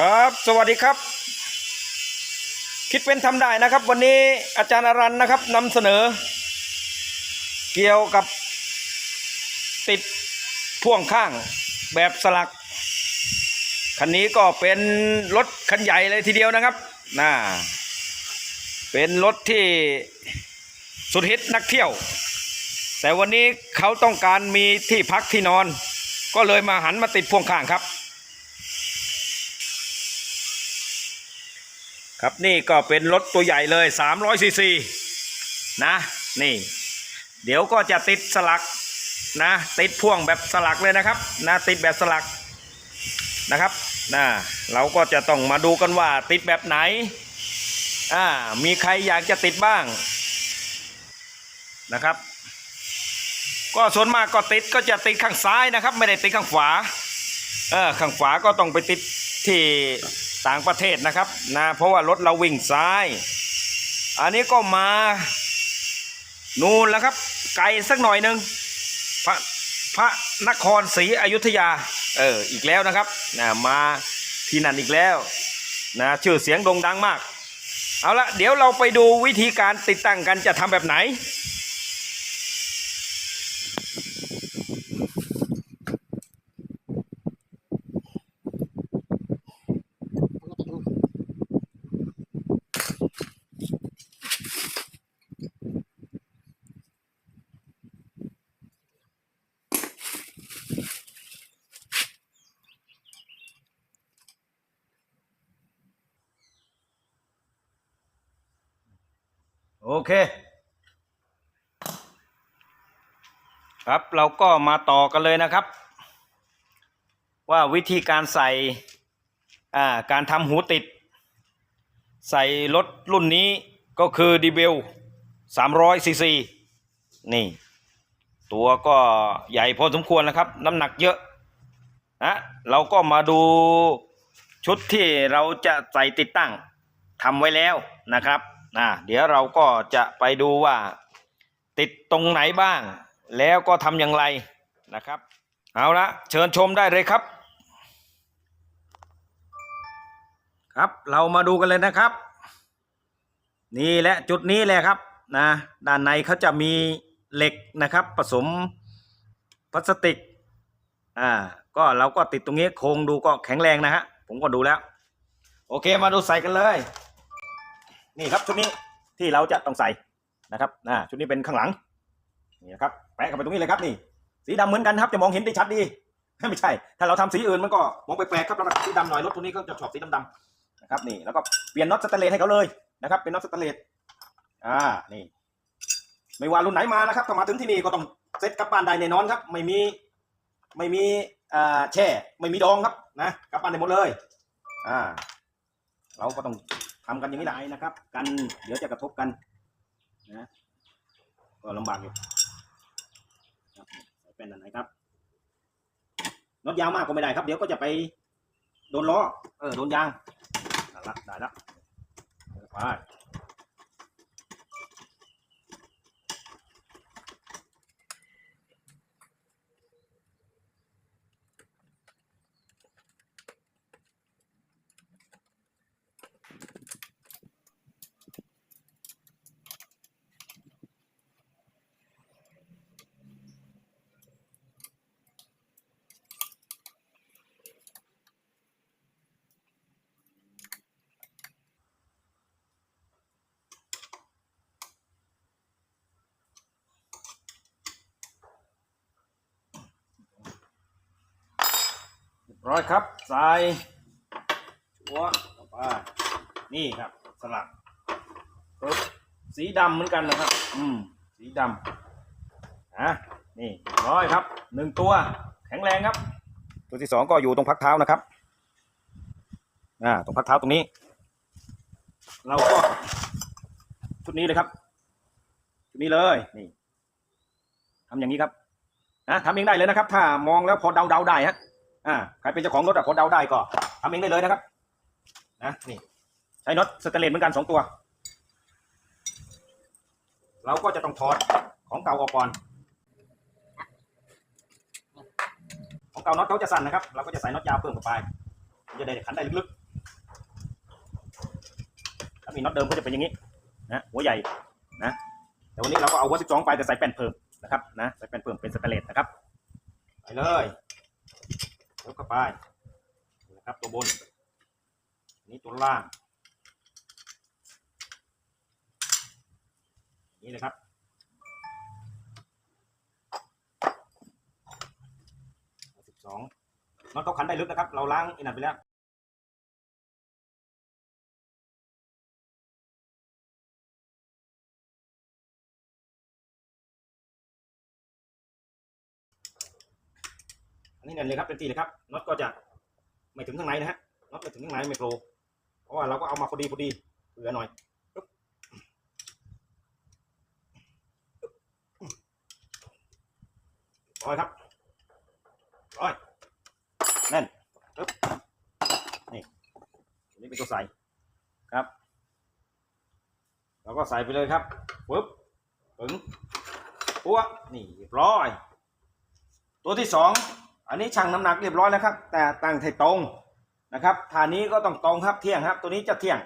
ครับ สวัสดีครับ คิดเป็นทำได้นะครับ วันนี้อาจารย์อรันนะครับนำเสนอ เกี่ยวกับติดพ่วงข้างแบบสลัก คันนี้ก็เป็นรถคันใหญ่เลยทีเดียวนะครับน่าเป็นรถที่สุดฮิตนักเที่ยว แต่วันนี้เขาต้องการมีที่พักที่นอน ก็เลยมาหันมาติดพ่วงข้างครับ ครับนี่ก็เป็นรถตัวใหญ่เลย300ซีซีนะนี่ เดี๋ยวก็จะติดสลักนะติดพ่วงแบบสลักเลยนะครับนะติดแบบสลักนะครับนะเราก็จะต้องมาดูกันว่าติดแบบไหนอ่ามีใครอยากจะติดบ้างนะครับ ก็ส่วนมากก็ติดก็จะติดข้างซ้ายนะครับ ไม่ได้ติดข้างขวาเออข้างขวาก็ต้องไปติดที่ ต่างประเทศนะครับนะเพราะว่ารถเราวิ่งซ้าย อันนี้ก็มานูนแล้วครับ ไกลสักหน่อยหนึ่งพระพระนครศรีอยุธยาเอออีกแล้วนะครับนะมาที่นั่นอีกแล้วนะชื่อเสียงโด่งดังมาก เอาละเดี๋ยวเราไปดูวิธีการติดตั้งกันจะทำแบบไหน เค ครับเราก็มาต่อกันเลยนะครับ ว่าวิธีการใส่อ่าการทำหูติด ใส่รถรุ่นนี้ก็คือดีเบล300ซีซีนี่ ตัวก็ใหญ่พอสมควรนะครับ น้ำหนักเยอะนะเราก็มาดูชุดที่เราจะใส่ติดตั้งทำไว้แล้วนะครับ นะเดี๋ยวเราก็จะไปดูว่า ติดตรงไหนบ้าง แล้วก็ทำอย่างไรนะครับ เอาละเชิญชมได้เลยครับ ครับเรามาดูกันเลยนะครับ นี่แหละจุดนี้แหละครับนะด้านในเขาจะมีเหล็กนะครับ ผสมพลาสติกอ่าก็เราก็ติดตรงนี้โครงดูก็แข็งแรงนะฮะผมก็ดูแล้ว โอเคมาดูใส่กันเลย นี่ครับชุดนี้ที่เราจะต้องใส่นะครับนะชุดนี้เป็นข้างหลังนี่นะครับแปะเข้าไปตรงนี้เลยครับนี่ สีดำเหมือนกันครับจะมองเห็นได้ชัดดีไม่ใช่ ถ้าเราทำสีอื่นมันก็มองแปลกๆครับแล้วสีดำหน่อยรถตัวนี้ก็จะชอบสีดำๆนะครับนี่แล้วก็เปลี่ยนน็อตสแตนเลสให้เขาเลยนะครับเป็นน็อตสแตนเลสอ่านี่ ไม่ว่ารุ่นไหนมานะครับถ้ามาถึงที่นี่ก็ต้องเซ็ตกลับบ้านได้แน่นอนครับ ไม่มีไม่มีอ่าแช่ ไม่มีดองครับนะกลับบ้านได้หมดเลย อ่า เราก็ต้อง ทำกันอย่างนี้ได้นะครับ กันเดี๋ยวจะกระทบกันนะก็ลำบากอยู่ครับใส่เป็นอันไหนครับน็อตยาวมากก็ไม่ได้ครับ เดี๋ยวก็จะไปโดนล้อเออโดนยางได้ละได้ละไป เรียบร้อยครับใส่ชัวเข้าไปนี่ครับสลักปึ๊บสีดำเหมือนกันนะครับ อืม สีดำอะนี่เรียบร้อยครับหนึ่งตัว แข็งแรงครับ ตัวที่สองก็อยู่ตรงพักเท้านะครับอ่าตรงพักเท้าตรงนี้ เราก็ชุดนี้เลยครับชุดนี้เลยนี่ทำอย่างนี้ครับนะทำเองได้เลยนะครับ ถ้ามองแล้วพอเดาเดาๆได้ฮะ อ่าใครเป็นเจ้าของรถอะพอเดาได้ก็ทำเองได้เลยนะครับนะนี่ใช้น็อตสแตนเลสเหมือนกันสองตัว เราก็จะต้องถอดของเก่าออกก่อนของเก่าน็อตเขาจะสั่นนะครับ เราก็จะใส่น็อตยาวเพิ่มเข้าไปจะได้ขันได้ลึกๆถ้ามีน็อตเดิมก็จะเป็นอย่างนี้นะหัวใหญ่นะแต่วันนี้เราก็เอาหัว12ไปแต่ใส่แป้นเพิ่มนะครับนะใส่แป้นเพิ่มเป็นสแตนเลสนะครับไปเลย ยกเข้าไปนะครับตัวบน นี่ตัวล่างนี่นะครับสิบสองน็อตเขาขันได้ลึกนะครับ เราล้างอินั่นไปแล้ว อันนี้เนี่ยเลยครับเป็นตีเลยครับน็อตก็จะไม่ถึงข้างในนะฮะน็อตไม่ถึงข้างในไม่โผล่เพราะว่าเราก็เอามาพอดีพอดีเผื่อหน่อยร้อยครับร้อยแน่นปึ๊บนี่อันนี้เป็นตัวใส่ครับเราก็ใส่ไปเลยครับปึ๊บปึงปัวนี่ร้อย ตัวที่สอง อันนี้ชั่งน้ำหนักเรียบร้อยแล้วครับ แต่ตั้งให้ตรงนะครับฐานนี้ก็ต้องตรงครับเที่ยงครับ ตัวนี้จะเที่ยง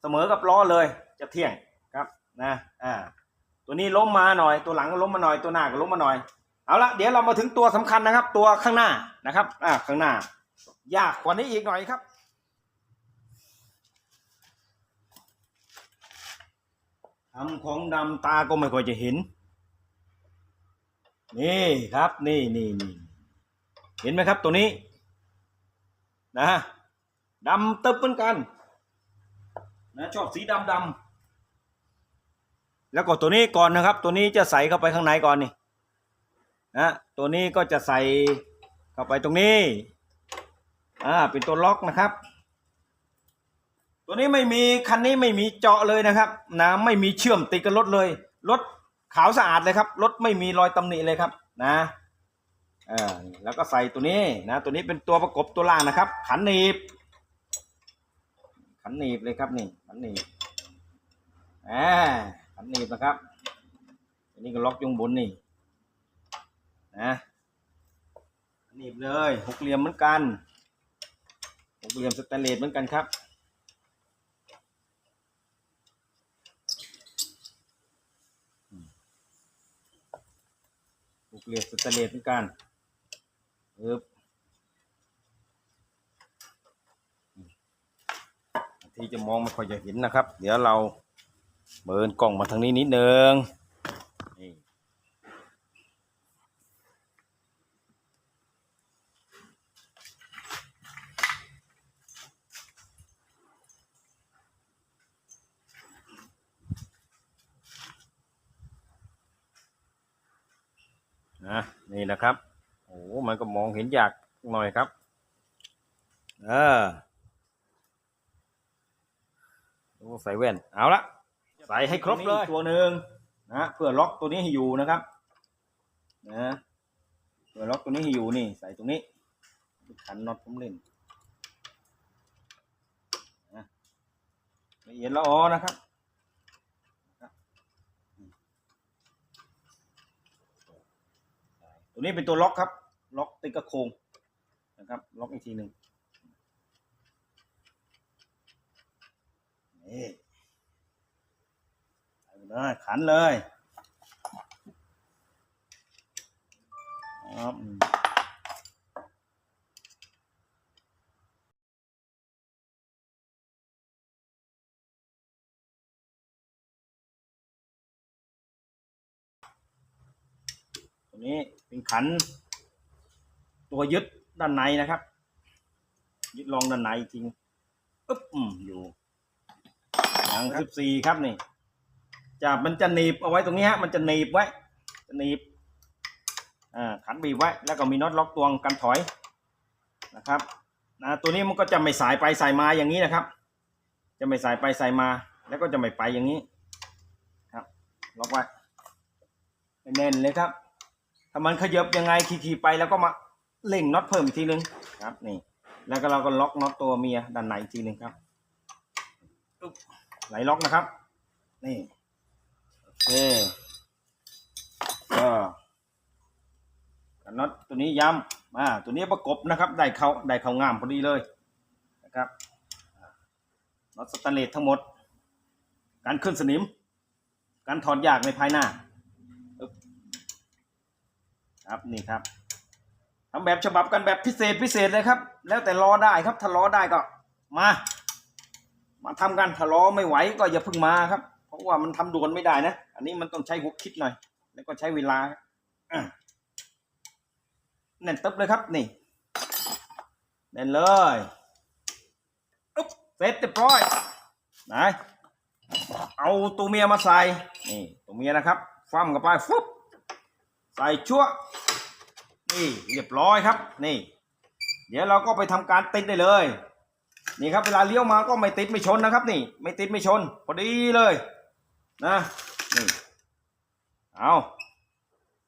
เสมอกับล้อเลยจะเที่ยงครับนะอ่าตัวนี้ล้มมาหน่อย ตัวหลังก็ล้มมาหน่อยตัวหน้าก็ล้มมาหน่อยเอาละเดี๋ยวเรามาถึงตัวสำคัญนะครับ ตัวข้างหน้านะครับอ่าข้างหน้า ยากกว่านี้อีกหน่อยครับทำของดำตาก็ไม่ค่อยจะเห็น นี่ครับ นี่นี่นี่ เห็นไหมครับตัวนี้ นะดำตึบเหมือนกัน นะชอบสีดำดำแล้วก็ตัวนี้ก่อนนะครับ ตัวนี้จะใส่เข้าไปข้างในก่อนนี่นะตัวนี้ก็จะใส่เข้าไปตรงนี้อ่าเป็นตัวล็อกนะครับ ตัวนี้ไม่มีคันนี้ไม่มีเจาะเลยนะครับนะไม่มีเชื่อมติดกับรถเลยรถขาวสะอาดเลยครับรถไม่มีรอยตำหนิเลยครับนะ เออแล้วก็ใส่ตัวนี้นะ ตัวนี้เป็นตัวประกบตัวล่างนะครับ ขันหนีบ ขันหนีบเลยครับนี่ขันหนีบอ่าขันหนีบนะครับอันนี้ก็ล็อกอยงบนนี่นะขันหนีบเลยหกเหลี่ยมเหมือนกันหกเหลี่ยมสแตนเลสเหมือนกันครับหกเหลี่ยมสแตนเลสเหมือนกัน ปึ๊บที่จะมองไม่ค่อยจะเห็นนะครับ เดี๋ยวเราเบินกล้องมาทางนี้นิดนึงนี่นะนี่นะครับ โอ้มันก็มองเห็นยากหน่อยครับเออต้องใส่แว่น เอาละใส่ให้ครบเลยตัวหนึ่งนะเพื่อล็อกตัวนี้ให้อยู่นะครับนะเพื่อล็อกตัวนี้ให้อยู่นี่ ใส่ตรงนี้ขันน็อตผมเล่นนะละเอียดละออนะครับ ตัวนี้เป็นตัวล็อกครับ ล็อกติดกระโคงนะครับ ล็อกอีกทีหนึ่งนี่ไปเลยขันเลยครับ ตัวนี้เป็นขัน ตัวยึดด้านในนะครับ ยึดรองด้านในจริงปึ๊บอยู่หลังสิบสี่ครับนี่จะมันจะหนีบเอาไว้ตรงนี้ฮะมันจะหนีบไว้จะหนีบอ่าขันบีบไว้ แล้วก็มีน็อตล็อกตวงกันถอยนะครับนะตัวนี้มันก็จะไม่สายไปสายมาอย่างนี้นะครับ จะไม่สายไปสายมา แล้วก็จะไม่ไปอย่างนี้ครับล็อกไว้แน่นเลยครับ ถ้ามันขยับยังไงขี่ๆไปแล้วก็มาเล่งน็อตเพิ่มอีกทีนึงครับนี่แล้วก็เราก็ล็อกน็อตตัวเมียด้านในอีกทีนึงครับปึ๊บไหลล็อกนะครับ นี่โอเคก็กันน็อตตัวนี้ย้ำอ่าตัวนี้ประกบนะครับ ได้เขาได้เขางามพอดีเลยนะครับน็อตสแตนเลสทั้งหมด การขึ้นสนิม การถอดยากในภายหน้า ครับนี่ครับทำแบบฉบับกันแบบพิเศษพิเศษเลยครับ แล้วแต่รอได้ครับถ้ารอได้ก็มา มาทำกันถ้ารอไม่ไหวก็อย่าพิ่งมาครับ เพราะว่ามันทำด่วนไม่ได้นะ อันนี้มันต้องใช้หัวคิดหน่อย แล้วก็ใช้เวลาอะแน่นตึ๊บเลยครับนี่แน่นเลยอุ๊บเสร็จเรียบร้อยไหนเอาตัวเมียมาใส่นี่ตัวเมียนะครับฟั่มกับไปฟุบใส่ชั่ว นี่เรียบร้อยครับ นี่ เดี๋ยวเราก็ไปทำการติดได้เลย นี่ครับเวลาเลี้ยวมาก็ไม่ติดไม่ชนนะครับ นี่ ไม่ติดไม่ชนพอดีเลยนะนี่เอา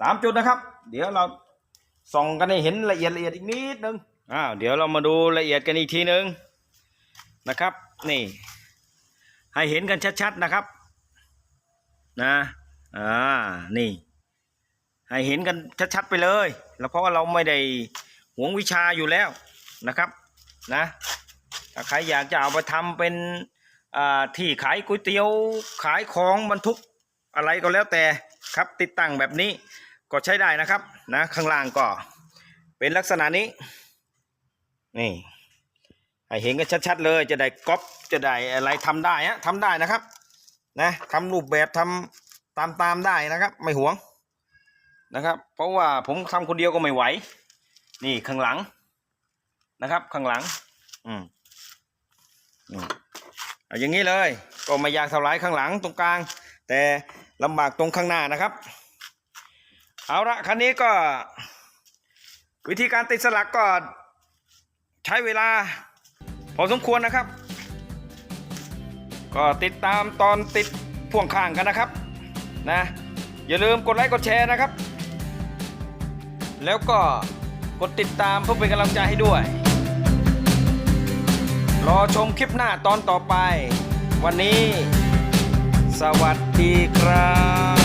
สามจุดนะครับ เดี๋ยวเราส่องกันให้เห็นละเอียดละเอียดอีกนิดนึงอ้าวเดี๋ยวเรามาดูละเอียดกันอีกทีนึงนะครับ นี่ ให้เห็นกันชัดๆนะครับ นะอ่านี่ ให้เห็นกันชัดๆไปเลย แล้วเพราะว่าเราไม่ได้หวงวิชาอยู่แล้วนะครับนะถ้าใครอยากจะเอาไปทำเป็นที่ขายก๋วยเตี๋ยวขายของบรรทุกอะไรก็แล้วแต่ครับติดตั้งแบบนี้ก็ใช้ได้นะครับนะข้างล่างก็เป็นลักษณะนี้นี่ให้เห็นกันชัดๆเลยจะได้ก๊อปจะได้อะไรทำได้ฮะทำได้นะครับนะทำรูปแบบทำตามตามๆได้นะครับ ไม่หวง นะครับ เพราะว่าผมทำคนเดียวก็ไม่ไหว นี่ข้างหลังนะครับ ข้างหลัง อืมอืมเอาอย่างนี้เลย ก็ไม่ยากเท่าไรข้างหลังตรงกลาง แต่ลำบากตรงข้างหน้านะครับ เอาละคันนี้ก็ วิธีการติดสลักก็ใช้เวลา พอสมควรนะครับ ก็ติดตามตอนติดพ่วงข้างกันนะครับ นะ อย่าลืมกดไลค์กดแชร์นะครับ แล้วก็กดติดตามเพื่อเป็นกำลังใจให้ด้วย รอชมคลิปหน้าตอนต่อไป วันนี้ สวัสดีครับ